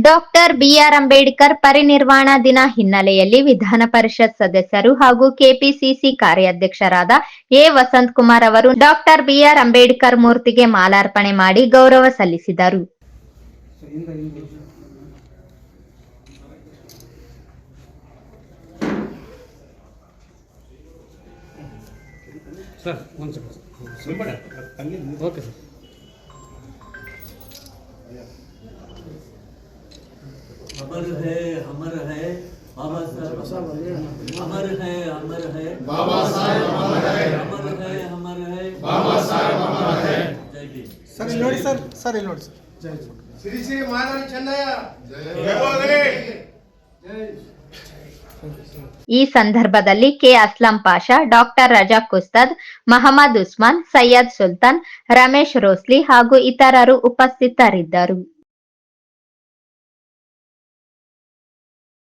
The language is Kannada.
ಡಾಕ್ಟರ್ ಬಿಆರ್ ಅಂಬೇಡ್ಕರ್ ಪರಿನಿರ್ವಾಣ ದಿನ ಹಿನ್ನೆಲೆಯಲ್ಲಿ ವಿಧಾನ ಪರಿಷತ್ ಸದಸ್ಯರು ಹಾಗೂ ಕೆಪಿಸಿಸಿ ಕಾರ್ಯಾಧ್ಯಕ್ಷರಾದ ಎ ವಸಂತ್ ಕುಮಾರ್ ಅವರು ಡಾಕ್ಟರ್ ಬಿಆರ್ ಅಂಬೇಡ್ಕರ್ ಮೂರ್ತಿಗೆ ಮಾಲಾರ್ಪಣೆ ಮಾಡಿ ಗೌರವ ಸಲ್ಲಿಸಿದರು ಸರ್ ಒಂದು ಸೆಕೆಂಡ್ ಓಕೆ ಸರ್ अमर है अमर है बाबा साहब अमर है अमर है बाबा साहेब अमर है अमर है अमर है बाबा साहेब अमर है जय भीम ಸರ್ ಇಲ್ಲಿ ನೋಡಿ ಸರ್ ಸರ್ ಇಲ್ಲಿ ನೋಡಿ ಸರ್ ಜೈ ಜೈ. ಶ್ರೀ ಶ್ರೀ ಮಾಧವ ಚೆನ್ನಯ್ಯ ಜಯವಾಗಲಿ ಈ ಸಂದರ್ಭದಲ್ಲಿ ಕೆ ಅಸ್ಲಂ ಪಾಷಾ ಡಾಕ್ಟರ್ ರಜಾಕ್ ಉಸ್ತದ್ ಮಹಮ್ಮದ್ ಉಸ್ಮಾನ್ ಸೈಯದ್ ಸುಲ್ತಾನ್ ರಮೇಶ್ ರೋಸ್ಲಿ ಹಾಗೂ ಇತರರು ಉಪಸ್ಥಿತರಿದ್ದರು